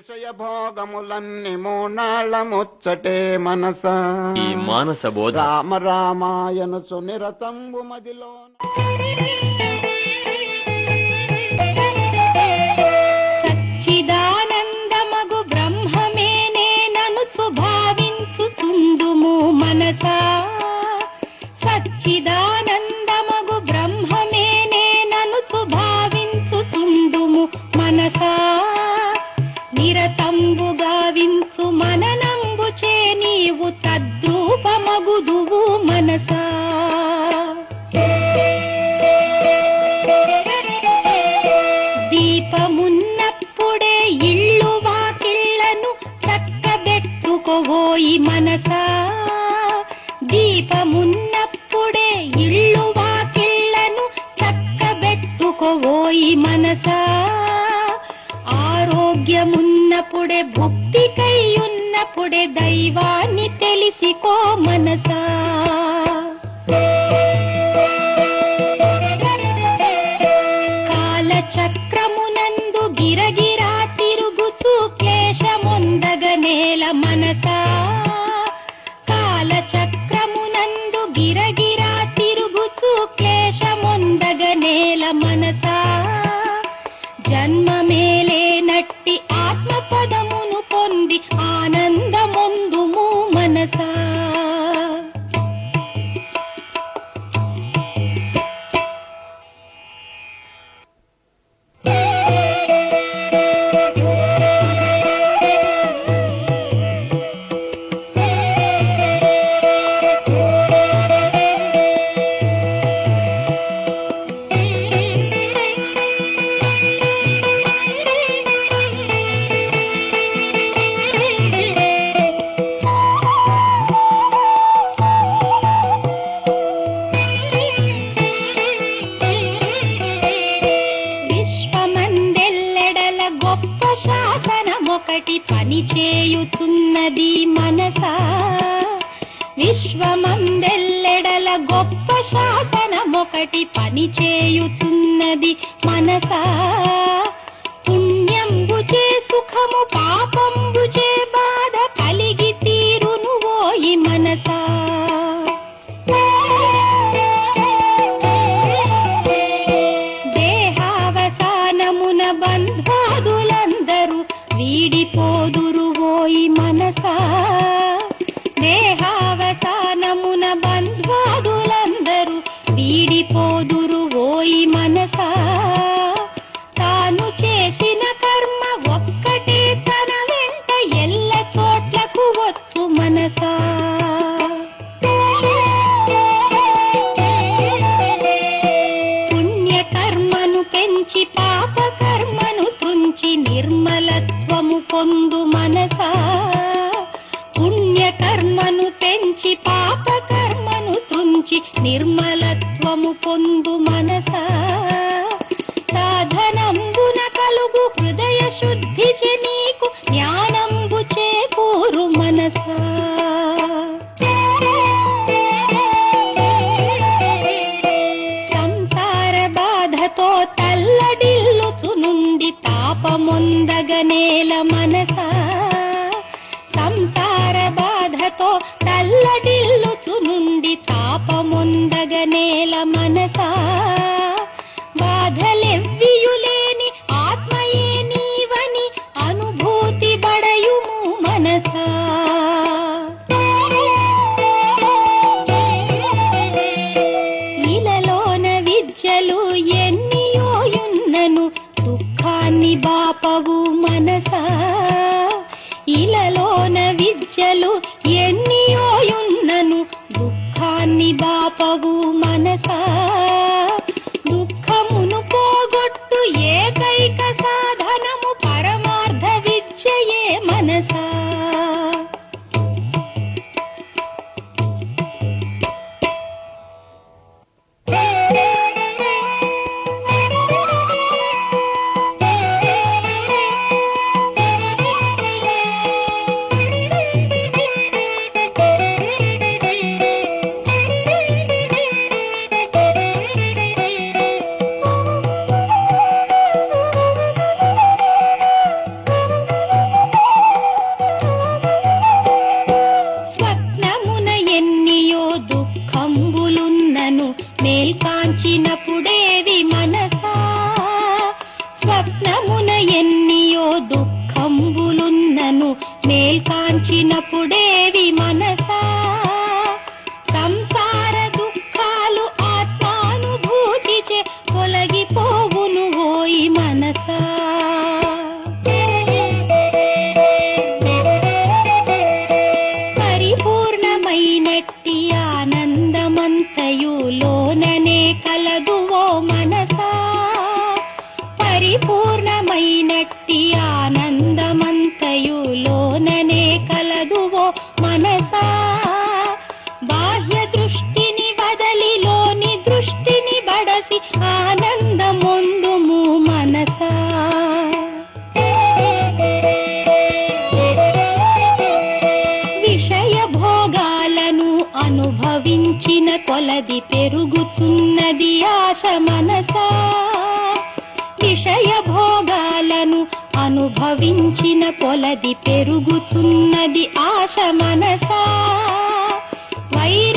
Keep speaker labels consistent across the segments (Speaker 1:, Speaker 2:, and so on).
Speaker 1: విషయ భోగములన్నీ మనస.
Speaker 2: ఈ మానస బోధ.
Speaker 1: రామ రామాయను సునిరతంబు
Speaker 3: మదిలో పోయి మనసా. దీపమున్నప్పుడే ఇల్లు వాకిళ్ళను చక్కబెట్టుకోవోయి మనసా. ఆరోగ్యమున్నప్పుడే భక్తికై ఉన్నప్పుడే దైవాన్ని తెలిసికో మనసా. ముందగ నేల మనసా ಪರಿತಾಪವು ಮ భవించిన కొలది పెరుగుతున్నది ఆశ మనసా. వై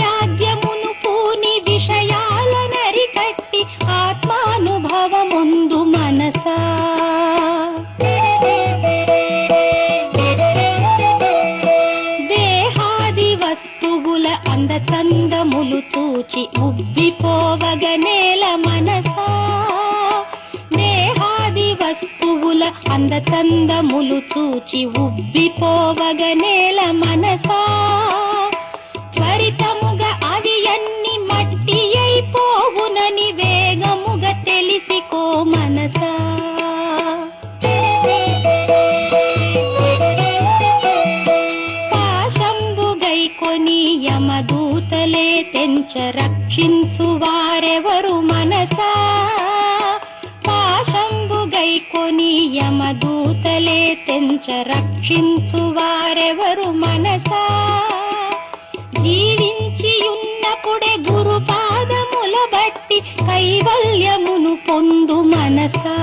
Speaker 3: కంద అందచందములు చూచి ఉబ్బిపోవగనేల వలే తెంచ రక్షించు వారెవరు మనసా? జీవించి ఉన్నప్పుడే గురు పాదముల బట్టి కైవల్యమును పొందు మనసా?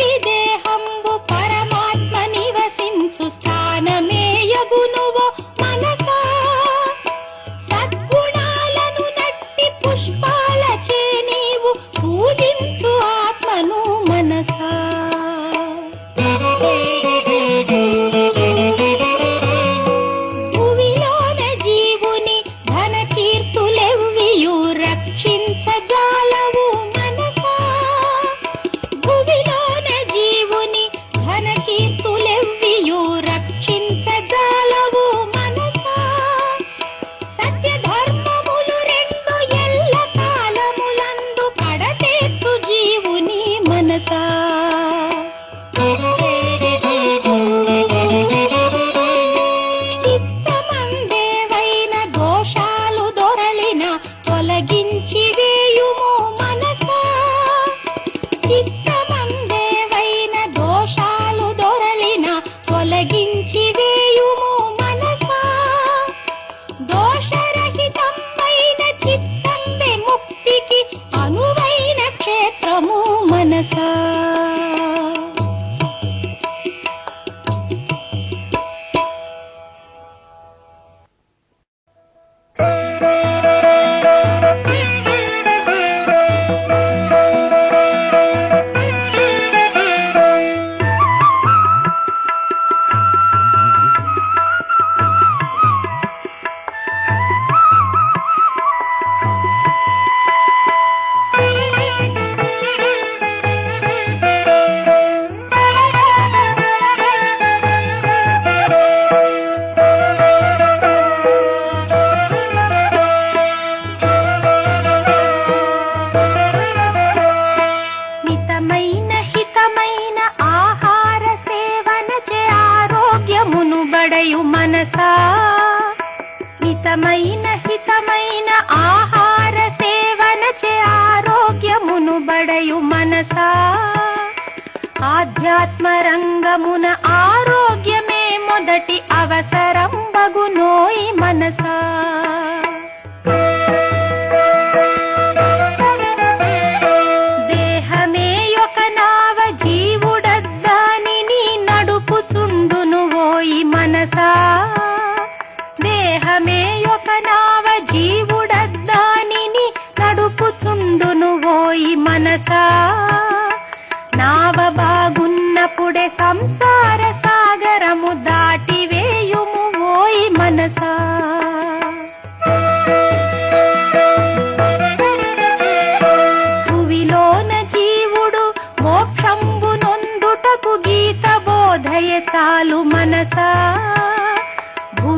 Speaker 3: ಬಿದ್ದ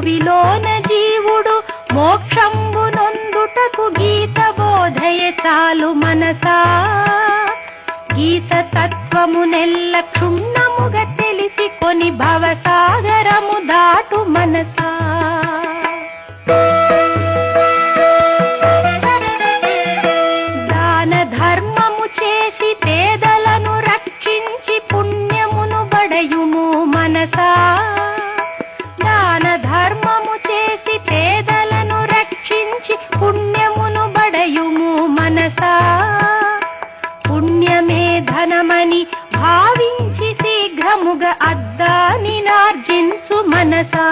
Speaker 3: ఊరిలోన జీవుడు మోక్షంబు నొందుటకు గీత బోధయ చాలు మనసా. గీత తత్వము నెల్ల క్షుణ్ణముగా తెలిసి కొని భవసాగ ధనమని భావించి శీఘ్రముగా అద్దాని నార్జించు మనసా.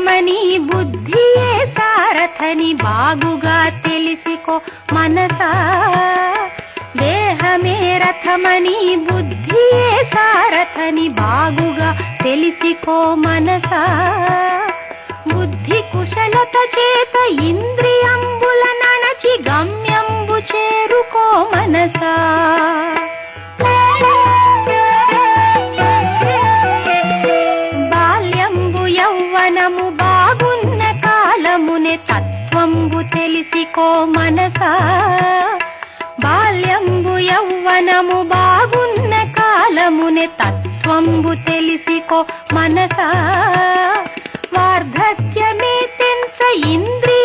Speaker 3: రథమని బుద్ధియే సారథని బాగుగా తెలిసికో మనసా. దేహమే రథమని బుద్ధియే సారథని బాగుగా తెలిసికో మనసా. బుద్ధి కుశలత చేత ఇంద్రియంబుల నణచి గమ్యంబు చేరుకో మనసా. తెలిసికో మనసా బాల్యంబు యౌవనము బాగున్న కాలమునే తత్వంబు తెలిసికో మనసా. వార్ధక్యమే తెంచ ఇంద్రియ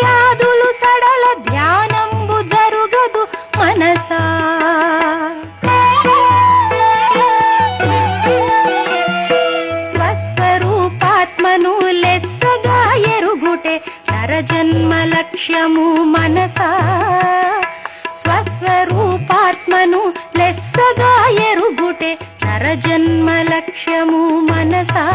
Speaker 3: లక్ష్యము మనస? స్వస్వరూపాత్మను లెస్సగా ఎరుగుటే నరజన్మ లక్ష్యము మనసా?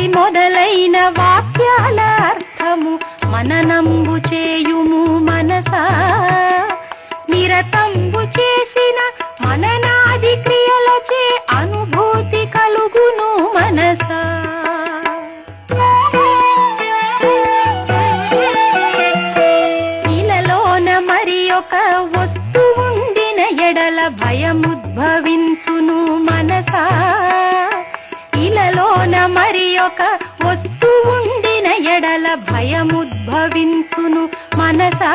Speaker 3: తత్వమసి మొదలైన వాక్యాల అర్థము మననంబు చేయుము మనసా. నిరతంబు చేసిన మననాది క్రియలచే అనుభూతి కలుగును మనసా. ఇలలోన మరి ఒక వస్తువుండిన ఎడల భయముద్భవించ మరి ఒక వస్తువుండిన ఎడల భయముద్భవించును మనసా.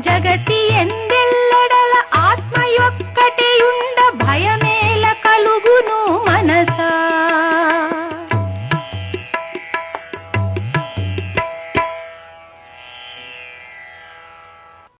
Speaker 3: జగతి